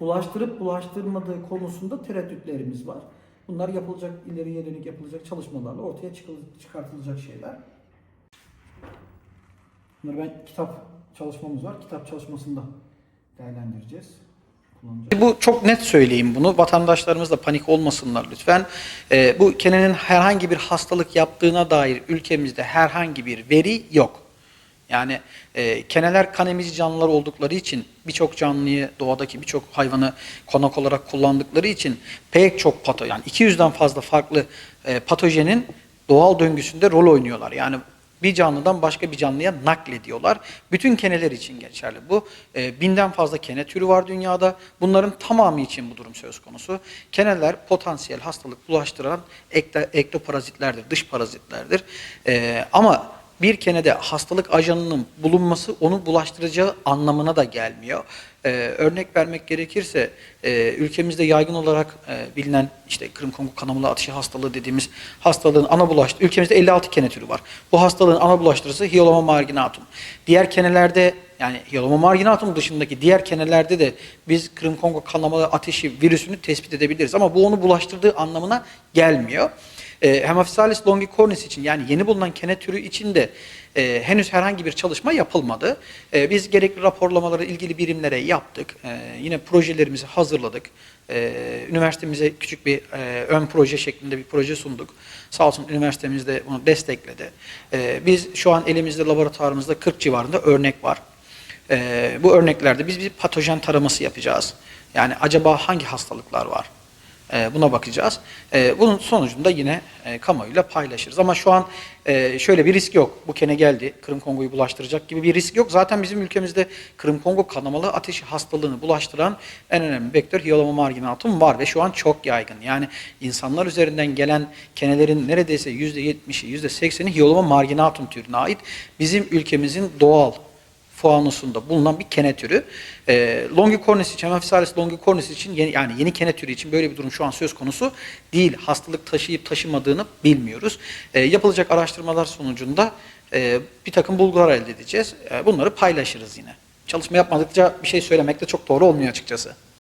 bulaştırıp bulaştırmadığı konusunda tereddütlerimiz var. Bunlar yapılacak, ileriye dönük yapılacak çalışmalarla ortaya çıkartılacak şeyler. Bunları ben kitap çalışmamız var. Kitap çalışmasında değerlendireceğiz. Bu çok net söyleyeyim bunu. Vatandaşlarımız da panik olmasınlar lütfen. Ee, bu kenenin herhangi bir hastalık yaptığına dair ülkemizde herhangi bir veri yok. Yani e, keneler kan emici canlılar oldukları için birçok canlıyı, doğadaki birçok hayvanı konak olarak kullandıkları için pek çok pato, yani 200'den fazla farklı e, patojenin doğal döngüsünde rol oynuyorlar. Yani bir canlıdan başka bir canlıya naklediyorlar. Bütün keneler için geçerli. Bu e, binden fazla kene türü var dünyada. Bunların tamamı için bu durum söz konusu. Keneler potansiyel hastalık bulaştıran ektoparazitlerdir, dış parazitlerdir. E, ama bir kenede hastalık ajanının bulunması onu bulaştıracağı anlamına da gelmiyor. Ee, örnek vermek gerekirse e, ülkemizde yaygın olarak e, bilinen işte Kırım Kongo kanamalı atışı hastalığı dediğimiz hastalığın ana bulaştı. Ülkemizde 56 kene türü var. Bu hastalığın ana bulaştırıcısı Hyoloma marginatum. Diğer kenelerde yani Hyoloma marginatum dışındaki diğer kenelerde de biz Kırım Kongo kanamalı ateşi virüsünü tespit edebiliriz ama bu onu bulaştırdığı anlamına gelmiyor. E, Hemophysalis longicornis için yani yeni bulunan kene türü için de e, henüz herhangi bir çalışma yapılmadı. E, biz gerekli raporlamaları ilgili birimlere yaptık. E, yine projelerimizi hazırladık. E, üniversitemize küçük bir e, ön proje şeklinde bir proje sunduk. Sağ olsun üniversitemiz de bunu destekledi. E, biz şu an elimizde laboratuvarımızda 40 civarında örnek var. E, bu örneklerde biz bir patojen taraması yapacağız. Yani acaba hangi hastalıklar var? E, buna bakacağız. E, bunun sonucunda yine e, kamuoyuyla paylaşırız. Ama şu an e, şöyle bir risk yok. Bu kene geldi, Kırım Kongo'yu bulaştıracak gibi bir risk yok. Zaten bizim ülkemizde Kırım Kongo kanamalı ateşi hastalığını bulaştıran en önemli vektör Hyoloma marginatum var ve şu an çok yaygın. Yani insanlar üzerinden gelen kenelerin neredeyse %70'i, %80'i Hyoloma marginatum türüne ait. Bizim ülkemizin doğal fuanusunda bulunan bir kene türü. E, longicornis için, Hemophysalis longicornis için yani yeni kene türü için böyle bir durum şu an söz konusu değil. Hastalık taşıyıp taşımadığını bilmiyoruz. E, yapılacak araştırmalar sonucunda e, bir takım bulgular elde edeceğiz. E, bunları paylaşırız yine. Çalışma yapmadıkça bir şey söylemek de çok doğru olmuyor açıkçası.